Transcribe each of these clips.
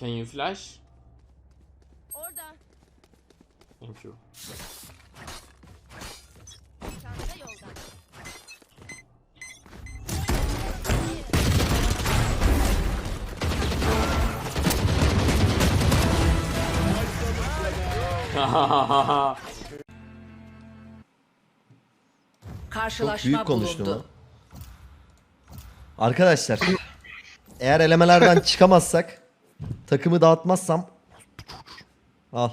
Can you flash? Orada. Thank you. Çanta yolda. Karşılaşma Çok büyük konuştum bulundu. Arkadaşlar eğer elemelerden çıkamazsak takımı dağıtmazsam al.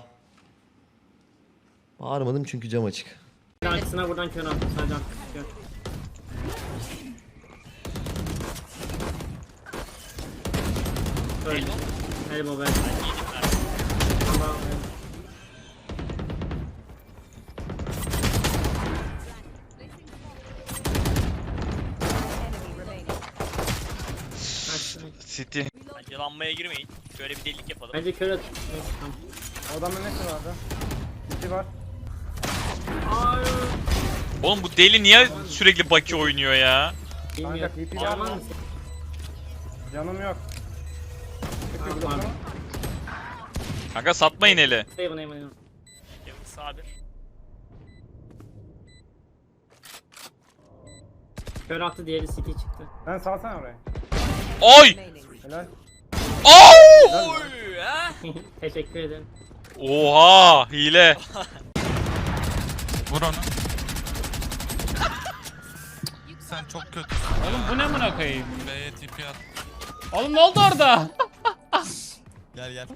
Bağırmadım çünkü cam açık. Arkasına buradan kör attım sadece kör. Öyle. Elbow ben. Tamam. City. Lambaya girmeyin. Şöyle bir delilik yapalım. Bence kör at. Adamın nesi vardı? City var. Oğlum bu deli niye sürekli Baki oynuyor ya? Var mı? Canım yok. Çık bir Tamam. blokunu. Kanka satmayın eli. Yavuz sabir. Kör attı diğeri city çıktı. Sen salsana oraya. Oy! Helal. Oy! Teşekkür ederim. Oha! Hile. Vur onu. Sen çok kötüsün. Oğlum bu ne amına koyayım? B'ye TP at. Oğlum ne oldu orada? Gel gel.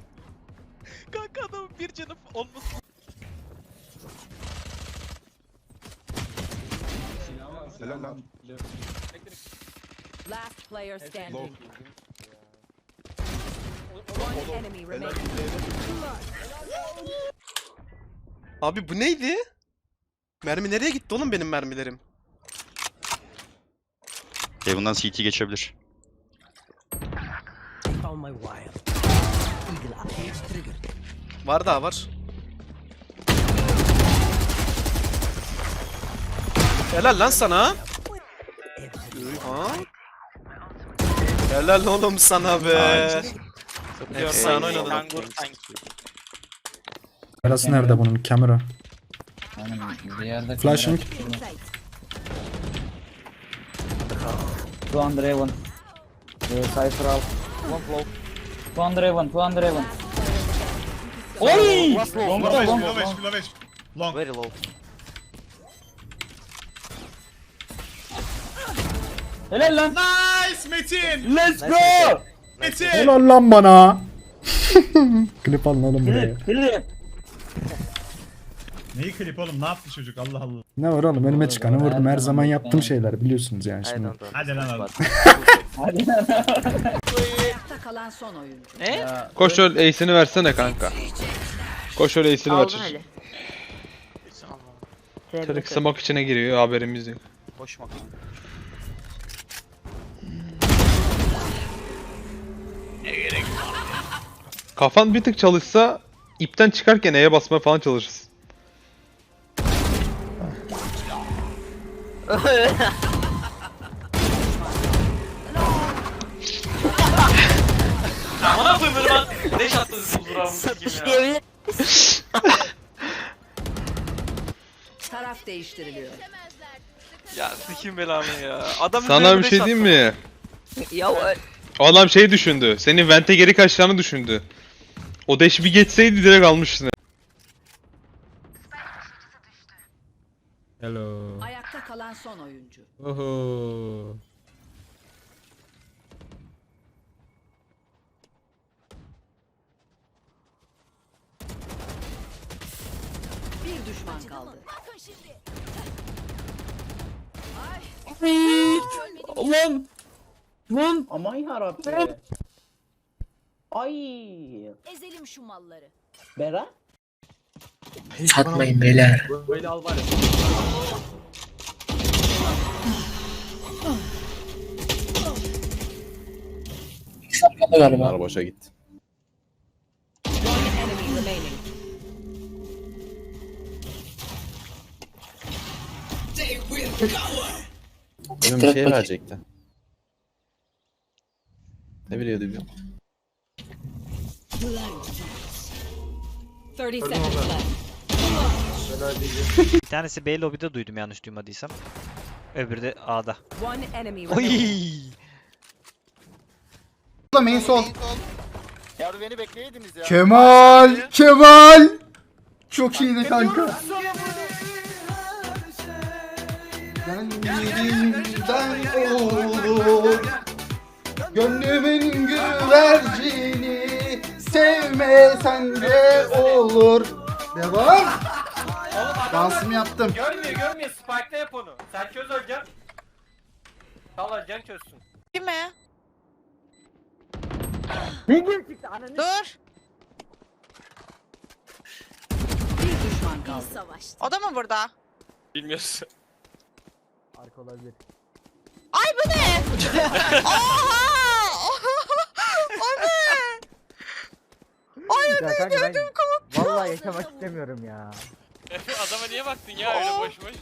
Kanka adamın bir canı olmasın. Last player standing. One enemy remaining. Abi bu neydi? Mermi nereye gitti oğlum benim mermilerim? Heaven'dan CT geçebilir. Var daha var. Helal lan sana. Ha? Helal oğlum sana be. Efsane oynadın. Kangur sanki. Arası nerede bunun? Kamera. Flashing. Two under Raven. Uh, Cypher out. One low. Two under Raven, two under Raven. Oy! Long, long, long, long. Very low. Helal lan. Nice Metin! Let's go! Metin! Helal lan bana. Klip alın oğlum buraya. Klip. Neyi klip oğlum ne yaptı çocuk Allah Allah. Ne var oğlum önüme çıkanı vurdum. Her zaman yaptığım şeyler biliyorsunuz yani şimdi. Hadi lan oğlum. Hadi lan. Ayakta kalan son oyuncu. Koş öl ace'ini versene kanka. Koş öl ace'ini ver. çocuk. Çocuk smoke içine giriyor haberimiz yok. Boşma. Kafan bir tık çalışsa ipten çıkarken E'ye basmaya falan çalışırsın. Bana koyayım ben. Ne şattınız bu buramı ya. Taraf değiştiriliyor. Ya sikim belamı ya. Adam Sana bir şey diyeyim mi? Ya adam şey düşündü. Senin vente geri kaçacağını düşündü. O dash bir geçseydi direkt almışsın. Hello. Ayakta kalan son oyuncu. Oho. Bir düşman kaldı. Bakın şimdi. Lan. Lan. Aman yarabbim. Ay. Ezelim şu malları. Bera. Satmayın beyler. Böyle al var ya. Bunlar boşa gitti. One enemy remaining. Benim bir şey verecekti. Ne biliyordu bilmiyorum. 30 seconds left. Bir tanesi B lobide duydum yanlış duymadıysam. Öbürü de A'da. One enemy Oy! Main sol. Yavru beni bekleyeydiniz ya. Kemal! Kemal! Çok iyiydi kanka. Gönlümden olur Gönlümün güvercini Sevmesen de olur Devam Dansımı yaptım Görmüyor görmüyor. Spike'da yap onu. Sen çöz Özcan. Sal Özcan çözsün. Kime? Dur. Bir düşman kaldı. Savaş. O da mı burada? Bilmiyorsun. Arka olabilir Ay bu ne? Oha! o ne? Ay Ya kanka ben vallahi yaşamak istemiyorum ya Adama niye baktın ya öyle boş boş?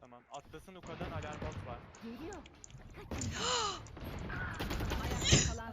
Tamam. Atlas'ın Uka'dan alarm bot var. Ayakta